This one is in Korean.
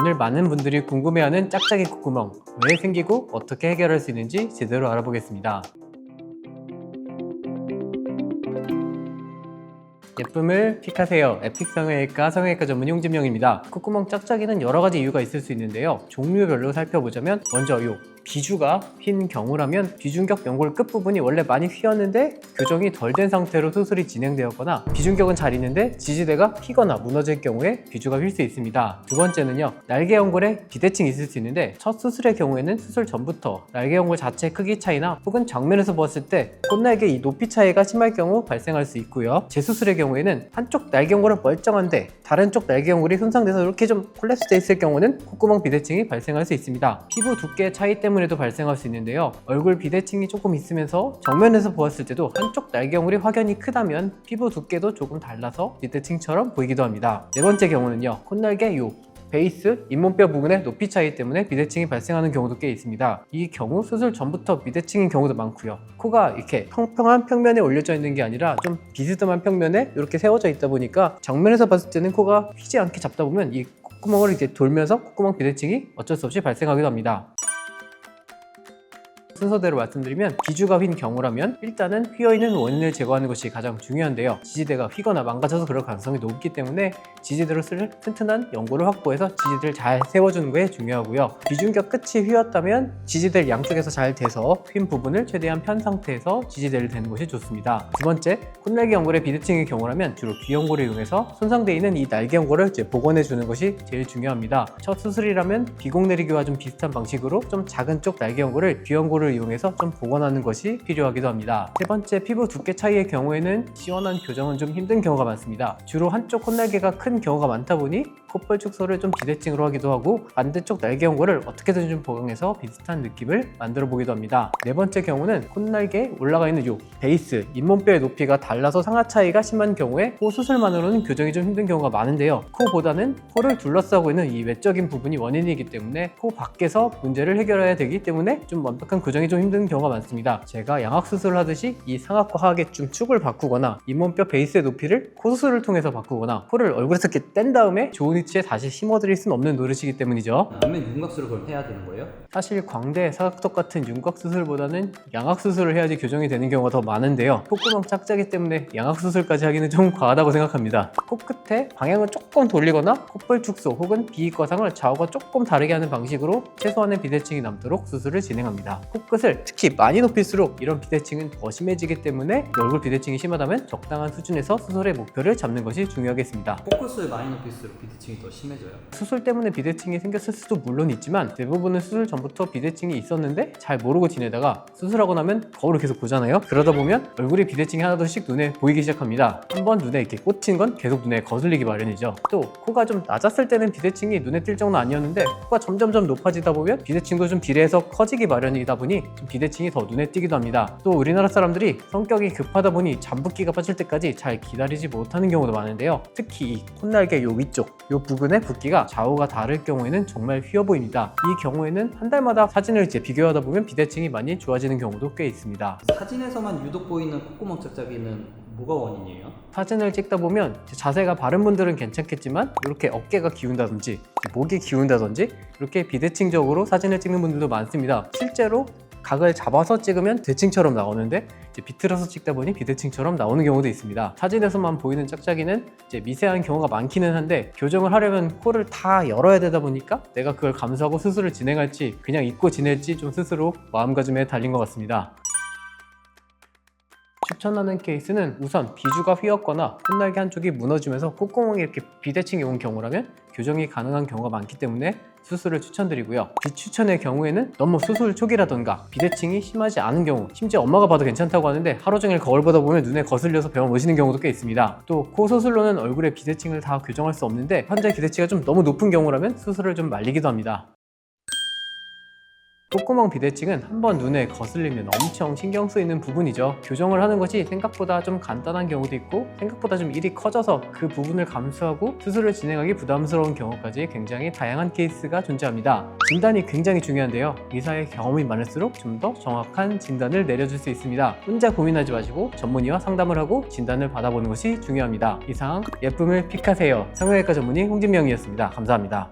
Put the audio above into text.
오늘 많은 분들이 궁금해하는 짝짝이 콧구멍 왜 생기고 어떻게 해결할 수 있는지 제대로 알아보겠습니다. 예쁨을 픽하세요. 에픽 성형외과 성형외과 전문 홍진명입니다. 콧구멍 짝짝이는 여러 가지 이유가 있을 수 있는데요. 종류별로 살펴보자면 먼저 요 비주가 휜 경우라면 비중격 연골 끝부분이 원래 많이 휘었는데 교정이 덜 된 상태로 수술이 진행되었거나 비중격은 잘 있는데 지지대가 휘거나 무너질 경우에 비주가 휠 수 있습니다. 두 번째는요. 날개 연골에 비대칭이 있을 수 있는데 첫 수술의 경우에는 수술 전부터 날개 연골 자체 크기 차이나 혹은 정면에서 보았을 때 콧날개 이 높이 차이가 심할 경우 발생할 수 있고요. 재수술의 경우에는 한쪽 날개 연골은 멀쩡한데 다른 쪽 날개 연골이 손상돼서 이렇게 좀 콜랩스돼 있을 경우는 콧구멍 비대칭이 발생할 수 있습니다. 피부 두께 차이 때문에 도 발생할 수 있는데요. 얼굴 비대칭이 조금 있으면서 정면에서 보았을 때도 한쪽 날개 연골이 확연히 크다면 피부 두께도 조금 달라서 비대칭처럼 보이기도 합니다. 네 번째 경우는요. 콧날개 요 베이스, 잇몸뼈 부분의 높이 차이 때문에 비대칭이 발생하는 경우도 꽤 있습니다. 이 경우 수술 전부터 비대칭인 경우도 많고요. 코가 이렇게 평평한 평면에 올려져 있는 게 아니라 좀 비스듬한 평면에 이렇게 세워져 있다 보니까 정면에서 봤을 때는 코가 휘지 않게 잡다 보면 이 콧구멍을 이렇게 돌면서 콧구멍 비대칭이 어쩔 수 없이 발생하기도 합니다. 순서대로 말씀드리면 비주가 휜 경우라면 일단은 휘어있는 원인을 제거하는 것이 가장 중요한데요. 지지대가 휘거나 망가져서 그럴 가능성이 높기 때문에 지지대로 쓸 튼튼한 연골을 확보해서 지지대를 잘 세워주는 게 중요하고요. 비중격 끝이 휘었다면 지지대를 양쪽에서 잘 대서 휜 부분을 최대한 편 상태에서 지지대를 대는 것이 좋습니다. 두 번째, 콧날개 연골의 비대칭의 경우라면 주로 귀연골을 이용해서 손상되어 있는 이 날개 연골을 복원해 주는 것이 제일 중요합니다. 첫 수술이라면 비공 내리기와 좀 비슷한 방식으로 좀 작은 쪽 날개 연골을 귀연골을 이용해서 좀 복원하는 것이 필요하기도 합니다. 세 번째, 피부 두께 차이의 경우에는 시원한 교정은 좀 힘든 경우가 많습니다. 주로 한쪽 콧날개가 큰 경우가 많다 보니 콧볼 축소를 좀 비대칭으로 하기도 하고 반대쪽 날개 연골을 어떻게든 좀 보강해서 비슷한 느낌을 만들어 보기도 합니다. 네 번째 경우는 콧날개 올라가 있는 요 베이스, 잇몸뼈의 높이가 달라서 상하 차이가 심한 경우에 코 수술만으로는 교정이 좀 힘든 경우가 많은데요. 코보다는 코를 둘러싸고 있는 이 외적인 부분이 원인이기 때문에 코 밖에서 문제를 해결해야 되기 때문에 좀 완벽한 교정 이 좀 힘든 경우가 많습니다. 제가 양악 수술을 하듯이 이 상악과 하악의 좀 축을 바꾸거나 잇몸뼈 베이스의 높이를 코 수술을 통해서 바꾸거나 코를 얼굴에서 이렇게 뗀 다음에 좋은 위치에 다시 심어드릴 수는 없는 노릇이기 때문이죠. 그러면 윤곽수를 그걸 해야 되는 거예요? 사실 광대, 사각턱 같은 윤곽 수술보다는 양악 수술을 해야지 교정이 되는 경우가 더 많은데요. 콧구멍 짝짝이 때문에 양악 수술까지 하기는 좀 과하다고 생각합니다. 코끝에 방향을 조금 돌리거나 콧볼 축소 혹은 비익과상을 좌우가 조금 다르게 하는 방식으로 최소한의 비대칭이 남도록 수술을 진행합니다. 코 끝을 특히 많이 높일수록 이런 비대칭은 더 심해지기 때문에 얼굴 비대칭이 심하다면 적당한 수준에서 수술의 목표를 잡는 것이 중요하겠습니다. 포커스를 많이 높일수록 비대칭이 더 심해져요. 수술 때문에 비대칭이 생겼을 수도 물론 있지만 대부분은 수술 전부터 비대칭이 있었는데 잘 모르고 지내다가 수술하고 나면 거울을 계속 보잖아요 그러다 보면 얼굴에 비대칭이 하나둘씩 눈에 보이기 시작합니다 한번 눈에 이렇게 꽂힌 건 계속 눈에 거슬리기 마련이죠 또 코가 좀 낮았을 때는 비대칭이 눈에 띌 정도는 아니었는데 코가 점점점 높아지다 보면 비대칭도 좀 비례해서 커지기 마련이다 보니 좀 비대칭이 더 눈에 띄기도 합니다 또 우리나라 사람들이 성격이 급하다 보니 잠붓기가 빠질 때까지 잘 기다리지 못하는 경우도 많은데요 특히 이 콧날개 요 위쪽 요 부근의 붓기가 좌우가 다를 경우에는 정말 휘어 보입니다. 이 경우에는 한 달마다 사진을 이제 비교하다 보면 비대칭이 많이 좋아지는 경우도 꽤 있습니다. 사진에서만 유독 보이는 콧구멍 짝짝이는 뭐가 원인이에요? 사진을 찍다 보면 자세가 바른 분들은 괜찮겠지만 이렇게 어깨가 기운다든지 목이 기운다든지 이렇게 비대칭적으로 사진을 찍는 분들도 많습니다. 실제로 각을 잡아서 찍으면 대칭처럼 나오는데 이제 비틀어서 찍다 보니 비대칭처럼 나오는 경우도 있습니다. 사진에서만 보이는 짝짝이는 이제 미세한 경우가 많기는 한데 교정을 하려면 코를 다 열어야 되다 보니까 내가 그걸 감수하고 수술을 진행할지 그냥 잊고 지낼지 좀 스스로 마음가짐에 달린 것 같습니다. 추천하는 케이스는 우선 비주가 휘었거나 콧날개 한쪽이 무너지면서 콧구멍이 이렇게 비대칭이 온 경우라면 교정이 가능한 경우가 많기 때문에 수술을 추천드리고요. 비추천의 경우에는 너무 수술 초기라던가 비대칭이 심하지 않은 경우 심지어 엄마가 봐도 괜찮다고 하는데 하루 종일 거울 보다 보면 눈에 거슬려서 병원 오시는 경우도 꽤 있습니다. 또 코 수술로는 얼굴의 비대칭을 다 교정할 수 없는데 환자의 기대치가 좀 너무 높은 경우라면 수술을 좀 말리기도 합니다. 콧구멍 비대칭은 한번 눈에 거슬리면 엄청 신경 쓰이는 부분이죠. 교정을 하는 것이 생각보다 좀 간단한 경우도 있고 생각보다 좀 일이 커져서 그 부분을 감수하고 수술을 진행하기 부담스러운 경우까지 굉장히 다양한 케이스가 존재합니다. 진단이 굉장히 중요한데요. 의사의 경험이 많을수록 좀 더 정확한 진단을 내려줄 수 있습니다. 혼자 고민하지 마시고 전문의와 상담을 하고 진단을 받아보는 것이 중요합니다. 이상 예쁨을 픽하세요. 성형외과 전문의 홍진명이었습니다. 감사합니다.